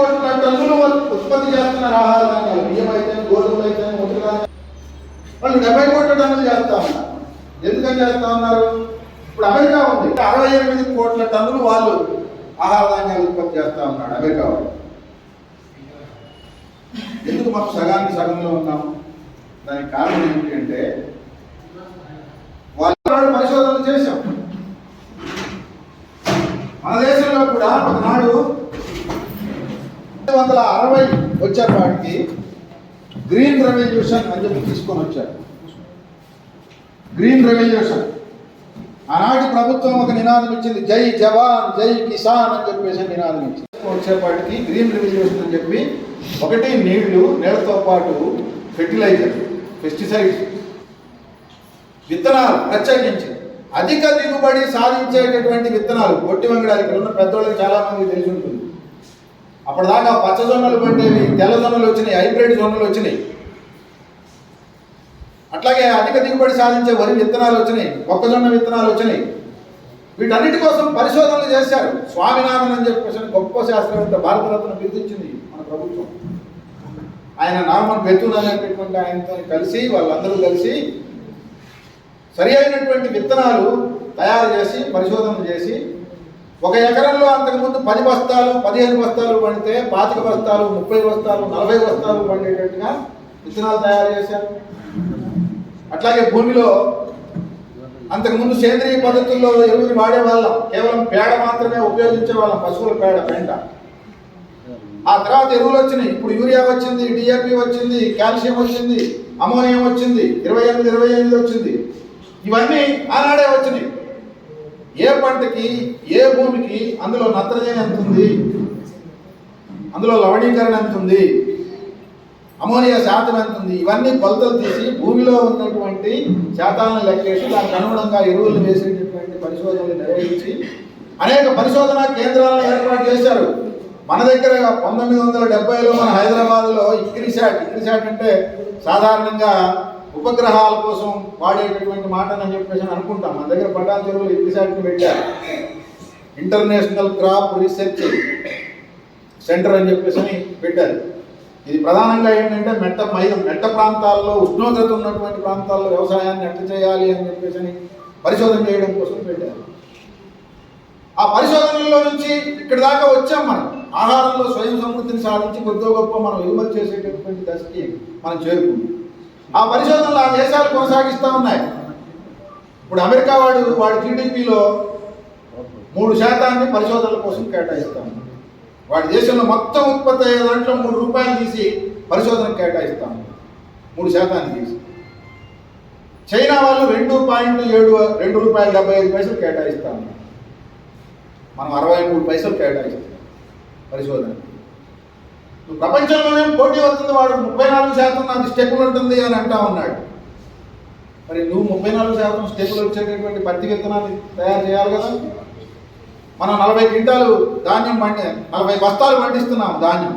కోట్ల టన్నులు వాళ్ళు ఉత్పత్తి చేస్తున్నారు ఆహార ధాన్యాలు బియ్యం అయితే గోధుమలు అయితే ముద్రగా వాళ్ళు డెబ్బై కోట్ల టన్నులు చేస్తా ఉన్నారు. ఎందుకని చేస్తా ఉన్నారు? ఇప్పుడు అమెరికా ఉంది. అరవై ఎనిమిది కోట్ల టన్నులు వాళ్ళు ఆహార ధాన్యాలు ఉత్పత్తి చేస్తా ఉన్నాడు అమెరికా వాళ్ళు. ఎందుకు మనం సగానికి సగంలో ఉన్నాం? దానికి కారణం ఏంటి అంటే వాళ్ళు పరిశోధనలు చేశాం. మన దేశంలో కూడా ఒకనాడు వందల అరవై వచ్చారు గ్రీన్ రెవల్యూషన్ అని చెప్పి తీసుకొని వచ్చారు. Green revolution. ఆనాటి ప్రభుత్వం ఒక నినాదం ఇచ్చింది జై జవాన్ జై కిసాన్ అని చెప్పేసి నినాదం ఇచ్చింది. వచ్చేపాటికి గ్రీన్ రెవల్యూషన్ అని చెప్పి ఒకటి నీళ్ళు నేలతో పాటు ఫెర్టిలైజర్ పెస్టిసైడ్స్ విత్తనాలు ప్రత్యేకించి అధిక దిగుబడి సాధించేటటువంటి విత్తనాలు. పొట్టి వంగడానికి ఉన్న పెద్దవాళ్ళకి చాలా మంది తెలిసి ఉంటుంది. అప్పటిదాకా పచ్చ జొన్నలు పండేవి తెల్ల జొన్నలు వచ్చినాయి హైబ్రిడ్ జొన్నలు వచ్చినాయి. అట్లాగే అధిక దిగుబడి సాధించే వరి విత్తనాలు వచ్చినాయి మొక్కజొన్న విత్తనాలు వచ్చినాయి. వీటన్నిటి కోసం పరిశోధనలు చేశారు. స్వామినాథన్ అని చెప్పేసి గొప్ప శాస్త్రవేత్త భారతరత్న బిరుదించింది మన ప్రభుత్వం. ఆయన నార్మల్ బెతున్ అనేటటువంటి ఆయనతో కలిసి వాళ్ళందరూ కలిసి సరి అయినటువంటి విత్తనాలు తయారు చేసి పరిశోధన చేసి ఒక ఎకరంలో అంతకుముందు పది బస్తాలు పదిహేను బస్తాలు పండితే పాతిక బస్తాలు ముప్పై బస్తాలు నలభై బస్తాలు పండేటట్టుగా విత్తనాలు తయారు చేశారు. అట్లాగే భూమిలో అంతకుముందు సేంద్రియ పద్ధతుల్లో ఎరువులు వాడేవాళ్ళం కేవలం పేడ మాత్రమే ఉపయోగించే వాళ్ళం పశువుల పేడ పెంట ఆ తర్వాత ఎరువులు వచ్చినాయి. ఇప్పుడు యూరియా వచ్చింది డిఏపి వచ్చింది కాల్షియం వచ్చింది అమోనియం వచ్చింది ఇరవై ఎనిమిది ఇరవై ఎనిమిది వచ్చింది. ఇవన్నీ ఆనాడే వచ్చినాయి. ఏ పంటకి ఏ భూమికి అందులో నత్రజని ఎంత ఉంది? అందులో లవణీకరణ ఎంత ఉంది? అమోనియా శాతం ఎంత ఉంది? ఇవన్నీ కొలతలు తీసి భూమిలో ఉన్నటువంటి శాతాలను లెక్కేసి దానికి అనుగుణంగా ఎరువులు వేసేటటువంటి పరిశోధనలు నిర్వహించి అనేక పరిశోధనా కేంద్రాలను ఏర్పాటు చేశారు. మన దగ్గర పంతొమ్మిది వందల డెబ్బైలో మన హైదరాబాద్లో ఇక్రిశాట్ ఇక్రిశాట్ అంటే సాధారణంగా ఉపగ్రహాల కోసం వాడేటటువంటి మాట అని చెప్పేసి అని అనుకుంటాం. మన దగ్గర పటాన్ చెరువులు ఇక్రిశాట్ని పెట్టారు? ఇంటర్నేషనల్ క్రాప్ రీసెర్చ్ సెంటర్ అని చెప్పేసి అని పెట్టారు. ఇది ప్రధానంగా ఏంటంటే మెట్ట మైద మెట్ట ప్రాంతాల్లో ఉష్ణోగ్రత ఉన్నటువంటి ప్రాంతాల్లో వ్యవసాయాన్ని ఎట్ట చేయాలి అని చెప్పేసి అని పరిశోధన చేయడం కోసం పెట్టారు. ఆ పరిశోధనల్లో నుంచి ఇక్కడి దాకా వచ్చాం మనం. ఆహారంలో స్వయం సమృద్ధిని సాధించి కొద్దిగా గొప్ప మనం ఎగుమతి చేసేటటువంటి దశకి మనం చేరుకున్నాం. ఆ పరిశోధనలు ఆ దేశాలు కొనసాగిస్తూ ఉన్నాయి. ఇప్పుడు అమెరికా వాడు వాడి జీడిపిలో మూడు శాతాన్ని పరిశోధనల కోసం కేటాయిస్తాం వాడి దేశంలో మొత్తం ఉత్పత్తి అయ్యే దాంట్లో మూడు రూపాయలు తీసి పరిశోధనకు కేటాయిస్తాం మూడు శాతాన్ని తీసి. చైనా వాళ్ళు రెండు పాయింట్ ఏడు రెండు రూపాయలు డెబ్బై ఐదు పైసలు కేటాయిస్తాం మనం అరవై మూడు పైసలు కేటాయిస్తాం పరిశోధన ప్రపంచంలోనే పోటీ వస్తుంది వాడు ముప్పై నాలుగు శాతం నాకు స్టెప్పులు ఉంటుంది అని అంటా ఉన్నాడు. మరి నువ్వు ముప్పై నాలుగు శాతం స్టెప్పులు వచ్చేటటువంటి పత్తి విత్తనాన్ని తయారు చేయాలి కదా? మనం నలభై క్వింటాలు ధాన్యం పండి నలభై బస్తాలు పండిస్తున్నాం ధాన్యం.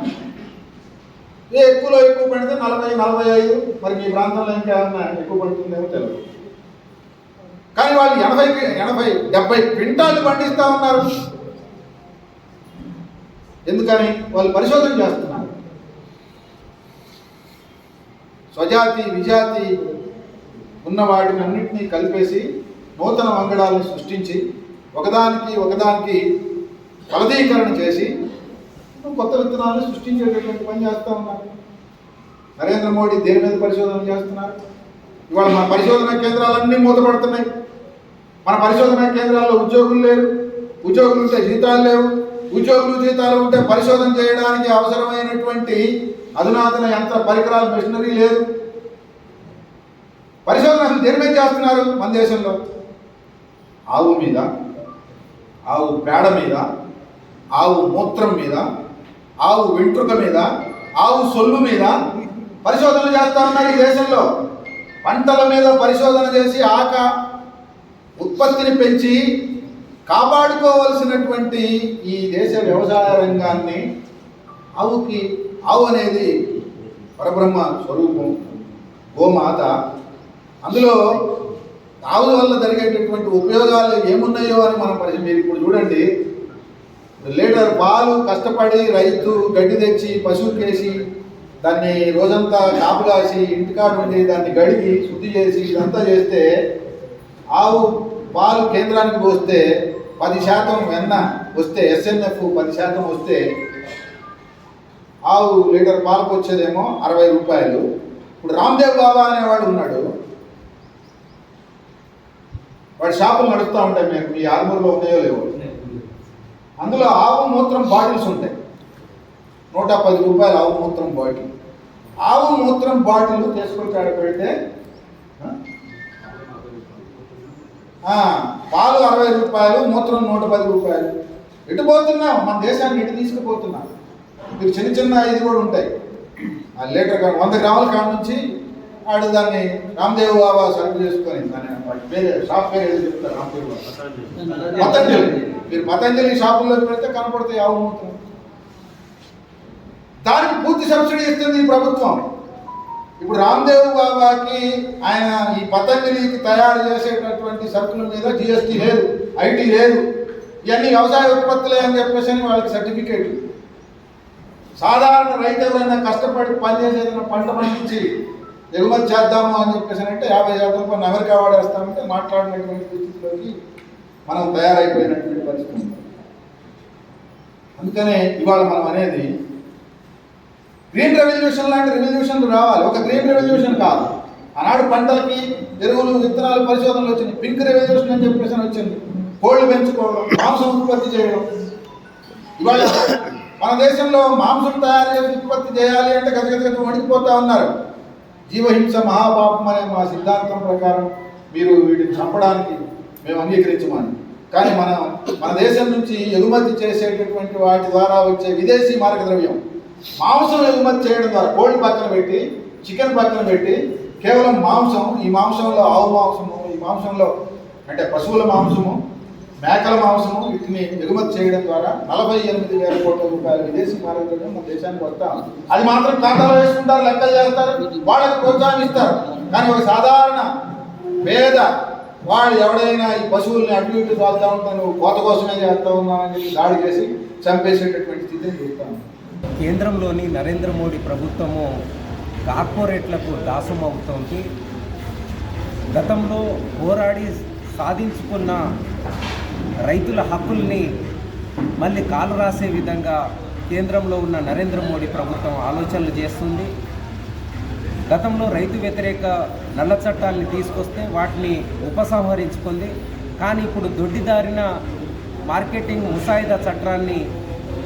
ఏ ఎక్కువలో ఎక్కువ పండితే నలభై నలభై ఐదు? మరి మీ ప్రాంతంలో ఇంకేమన్నా ఎక్కువ పడుతుందేమో తెలియదు కానీ వాళ్ళు ఎనభై ఎనభై డెబ్బై క్వింటాలు పండిస్తా ఉన్నారు. ఎందుకని? వాళ్ళు పరిశోధన చేస్తున్నారు. స్వజాతి విజాతి ఉన్న వాటిని అన్నింటినీ కలిపేసి నూతన వంగడాలను సృష్టించి ఒకదానికి ఒకదానికి ఫలదీకరణ చేసి కొత్త విత్తనాలను సృష్టించేటటువంటి పని చేస్తూ ఉన్నారు. నరేంద్ర మోడీ దేని మీద పరిశోధన చేస్తున్నారు? ఇవాళ మన పరిశోధన కేంద్రాలన్నీ మూతపడుతున్నాయి. మన పరిశోధన కేంద్రాల్లో ఉద్యోగులు లేరు. ఉద్యోగులు ఉంటే జీతాలు లేవు. ఉద్యోగులు జీతాలు ఉంటే పరిశోధన చేయడానికి అవసరమైనటువంటి అధునాతన యంత్ర పరికరాలు మిషనరీ లేదు. పరిశోధన అసలు దేని మీద చేస్తున్నారు మన దేశంలో? ఆవు మీద ఆవు పేడ మీద ఆవు మూత్రం మీద ఆవు వెంట్రుక మీద ఆవు సొల్లు మీద పరిశోధనలు చేస్తా ఉన్నారు ఈ దేశంలో. పంటల మీద పరిశోధన చేసి ఆక ఉత్పత్తిని పెంచి కాపాడుకోవలసినటువంటి ఈ దేశ వ్యవసాయ రంగాన్ని ఆవుకి ఆవు అనేది పరబ్రహ్మ స్వరూపం గోమాత. అందులో ఆవుల వల్ల జరిగేటటువంటి ఉపయోగాలు ఏమున్నాయో అని మనం పరిశీ మీరు ఇప్పుడు చూడండి. లీటర్ పాలు కష్టపడి రైతు గడ్డి తెచ్చి పశువుకేసి దాన్ని రోజంతా కాపు కాసి ఇంటికాడ ఉండి దాన్ని గడిగి శుద్ధి చేసి ఇదంతా చేస్తే ఆవు పాలు కేంద్రానికి పోస్తే పది శాతం వెన్న వస్తే ఎస్ఎన్ఎఫ్ పది శాతం వస్తే ఆవు లీటర్ పాలకు వచ్చేదేమో అరవై రూపాయలు. ఇప్పుడు రామ్దేవ్ బాబా అనేవాడు ఉన్నాడు. వాడి షాపులు నడుస్తూ ఉంటాయి మీకు మీ ఆర్మూర్లో ఉన్నాయో లేవో. అందులో ఆవు మూత్రం బాటిల్స్ ఉంటాయి. నూట పది రూపాయలు ఆవు మూత్రం బాటిల్. ఆవు మూత్రం బాటిల్ తీసుకొని ఆడ పెడితే పాలు అరవై రూపాయలు మూత్రం నూట పది రూపాయలు. ఎటు పోతున్నాం మన దేశాన్ని ఎటు తీసుకుపోతున్నాం మీరు చిన్న చిన్న ఇది కూడా ఉంటాయి. ఆ లీటర్ కా- వంద గ్రాముల కాడ నుంచి ఆడు దాన్ని రామ్దేవ్ బాబా సరుకు చేసుకొని దాని పేరు షాప్ పేరు ఏదో చెప్తారు రామ్దేవ్ బాబా. పతంజలి మీరు పతంజలి షాపుల్లో పెడితే కనపడతాయి ఆవు మూత్రం. దానికి పూర్తి సబ్సిడీ ఇస్తుంది ఈ ప్రభుత్వం. ఇప్పుడు రామ్దేవ్ బాబాకి ఆయన ఈ పతంజలికి తయారు చేసేటటువంటి సరుకుల మీద జిఎస్టీ లేదు ఐటీ లేదు. ఇవన్నీ వ్యవసాయ ఉత్పత్తులే అని చెప్పేసి వాళ్ళకి సర్టిఫికేట్ సాధారణ రైతు ఎవరైనా కష్టపడి పనిచేసి ఏదైనా పంట పండించి ఎగుమతి చేద్దాము అని చెప్పేసి అంటే యాభై శాతం రూపాయలు అమెరికా వాడేస్తామంటే మాట్లాడినటువంటి పరిస్థితిలోకి మనం తయారైపోయినటువంటి పరిస్థితి అందుకనే ఇవాళ మనం అనేది గ్రీన్ రెవల్యూషన్ లాంటి రెవల్యూషన్లు రావాలి. ఒక గ్రీన్ రెవల్యూషన్ కాదు. ఆనాడు పంటలకి ఎరువులు విత్తనాలు పరిశోధనలు వచ్చినాయి. పింక్ రెవల్యూషన్ అని చెప్పేసి వచ్చింది. కోళ్ళు పెంచుకోవడం మాంసం ఉత్పత్తి చేయడం. ఇవాళ మన దేశంలో మాంసం తయారు చేసి ఉత్పత్తి చేయాలి అంటే గజగజగజ వణికిపోతా ఉన్నారు. జీవహింస మహాపాపం అనే మా సిద్ధాంతం ప్రకారం మీరు వీటిని చంపడానికి మేము అంగీకరించమని. కానీ మనం మన దేశం నుంచి ఎగుమతి చేసేటటువంటి వాటి ద్వారా వచ్చే విదేశీ మార్గద్రవ్యం. మాంసం ఎగుమతి చేయడం ద్వారా కోడి పక్కన పెట్టి చికెన్ పక్కన పెట్టి కేవలం మాంసం ఈ మాంసంలో ఆవు మాంసము ఈ మాంసంలో అంటే పశువుల మాంసము మేకల మాంసము వీటిని ఎగుమతి చేయడం ద్వారా నలభై ఎనిమిది వేల కోట్ల రూపాయలు విదేశీ మార్గద్రవ్యం మన దేశానికి వస్తాం. అది మాత్రం ఖాతాలో వేసుకుంటారు లెక్కలు చేస్తారు వాళ్ళకి ప్రోత్సాహిస్తారు కానీ ఒక సాధారణ పేద వాడు ఎవడైనా ఈ పశువుల్ని అటు ఇటు కాలుతా ఉంటాను నువ్వు కోత కోసమే చేస్తా ఉన్నానని దాడి చేసి చంపేసేటటువంటి స్థితిని చూస్తాను కేంద్రంలోని నరేంద్ర మోడీ ప్రభుత్వము కార్పొరేట్లకు దాసం అవుతోంది గతంలో పోరాడి సాధించుకున్న రైతుల హక్కుల్ని మళ్ళీ కాలు రాసే విధంగా కేంద్రంలో ఉన్న నరేంద్ర మోడీ ప్రభుత్వం ఆలోచనలు చేస్తుంది. గతంలో రైతు వ్యతిరేక నల్ల చట్టాలని తీసుకొస్తే వాటిని ఉపసంహరించుకుంది. కానీ ఇప్పుడు దొడ్డిదారిన మార్కెటింగ్ ముసాయిదా చట్టాన్ని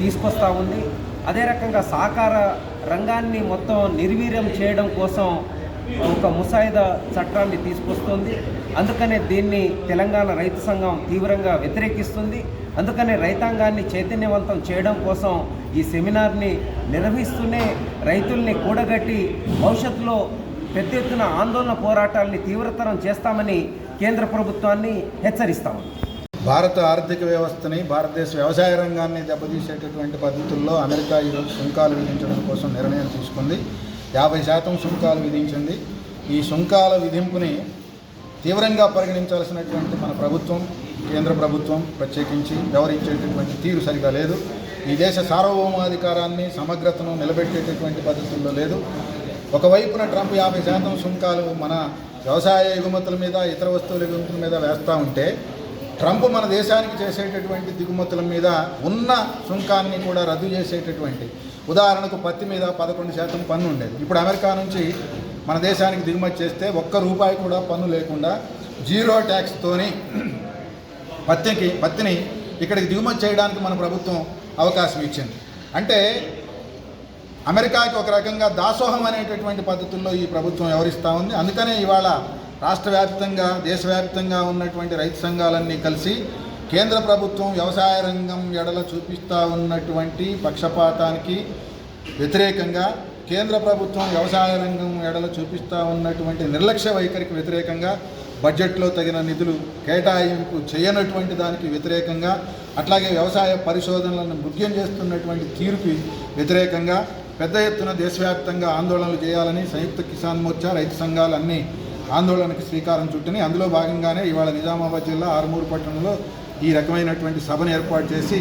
తీసుకొస్తా ఉంది. అదే రకంగా సహకార రంగాన్ని మొత్తం నిర్వీర్యం చేయడం కోసం ఒక ముసాయిదా చట్టాన్ని తీసుకొస్తుంది. అందుకనే దీన్ని తెలంగాణ రైతు సంఘం తీవ్రంగా వ్యతిరేకిస్తుంది. అందుకనే రైతాంగాన్ని చైతన్యవంతం చేయడం కోసం ఈ సెమినార్ని నిర్వహిస్తూనే రైతుల్ని కూడగట్టి భవిష్యత్తులో పెద్ద ఎత్తున ఆందోళన పోరాటాల్ని తీవ్రతరం చేస్తామని కేంద్ర ప్రభుత్వాన్ని హెచ్చరిస్తాము భారత ఆర్థిక వ్యవస్థని భారతదేశ వ్యవసాయ రంగాన్ని దెబ్బతీసేటటువంటి పద్ధతుల్లో అమెరికా ఈరోజు సుంకాలు విధించడం కోసం నిర్ణయం తీసుకుంది. యాభై శాతం సుంకాలు విధించింది. ఈ సుంకాల విధింపుని తీవ్రంగా పరిగణించాల్సినటువంటి మన ప్రభుత్వం కేంద్ర ప్రభుత్వం ప్రత్యేకించి వ్యవహరించేటటువంటి తీరు సరిగా లేదు. ఈ దేశ సార్వభౌమాధికారాన్ని సమగ్రతను నిలబెట్టేటటువంటి పద్ధతుల్లో లేదు. ఒకవైపున ట్రంప్ యాభై శాతం సుంకాలు మన వ్యవసాయ ఎగుమతుల మీద ఇతర వస్తువుల ఎగుమతుల మీద వేస్తూ ఉంటే ట్రంప్ మన దేశానికి చేసేటటువంటి దిగుమతుల మీద ఉన్న సుంకాన్ని కూడా రద్దు చేసేటటువంటి ఉదాహరణకు పత్తి మీద పదకొండు శాతం పన్ను ఉండేది. ఇప్పుడు అమెరికా నుంచి మన దేశానికి దిగుమతి చేస్తే ఒక్క రూపాయి కూడా పన్ను లేకుండా జీరో ట్యాక్స్తోని పత్తికి పత్తిని ఇక్కడికి దిగుమతి చేయడానికి మన ప్రభుత్వం అవకాశం ఇచ్చింది. అంటే అమెరికాకి ఒక రకంగా దాసోహం అనేటటువంటి పద్ధతుల్లో ఈ ప్రభుత్వం వ్యవహరిస్తూ ఉంది? అందుకనే ఇవాళ రాష్ట్ర వ్యాప్తంగా దేశవ్యాప్తంగా ఉన్నటువంటి రైతు సంఘాలన్నీ కలిసి కేంద్ర ప్రభుత్వం వ్యవసాయ రంగం ఎడల చూపిస్తూ ఉన్నటువంటి పక్షపాతానికి వ్యతిరేకంగా కేంద్ర ప్రభుత్వం వ్యవసాయ రంగం ఎడల చూపిస్తూ ఉన్నటువంటి నిర్లక్ష్య వైఖరికి వ్యతిరేకంగా బడ్జెట్లో తగిన నిధులు కేటాయింపు చేయనటువంటి దానికి వ్యతిరేకంగా అట్లాగే వ్యవసాయ పరిశోధనలను ముఖ్యం చేస్తున్నటువంటి తీరుకి వ్యతిరేకంగా పెద్ద ఎత్తున దేశవ్యాప్తంగా ఆందోళనలు చేయాలని సంయుక్త కిసాన్ మోర్చా రైతు సంఘాలన్నీ ఆందోళనకి శ్రీకారం చుట్టని అందులో భాగంగానే ఇవాళ నిజామాబాద్ జిల్లా ఆరుమూరు పట్టణంలో ఈ రకమైనటువంటి సభను ఏర్పాటు చేసి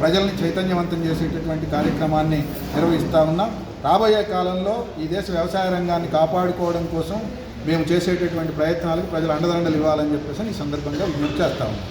ప్రజల్ని చైతన్యవంతం చేసేటటువంటి కార్యక్రమాన్ని నిర్వహిస్తూ ఉన్నాం. రాబోయే కాలంలో ఈ దేశ వ్యవసాయ రంగాన్ని కాపాడుకోవడం కోసం మేము చేసేటటువంటి ప్రయత్నాలకు ప్రజలు అండదండలు ఇవ్వాలని చెప్పేసి ఈ సందర్భంగా విజ్ఞప్తి చేస్తా ఉన్నాం.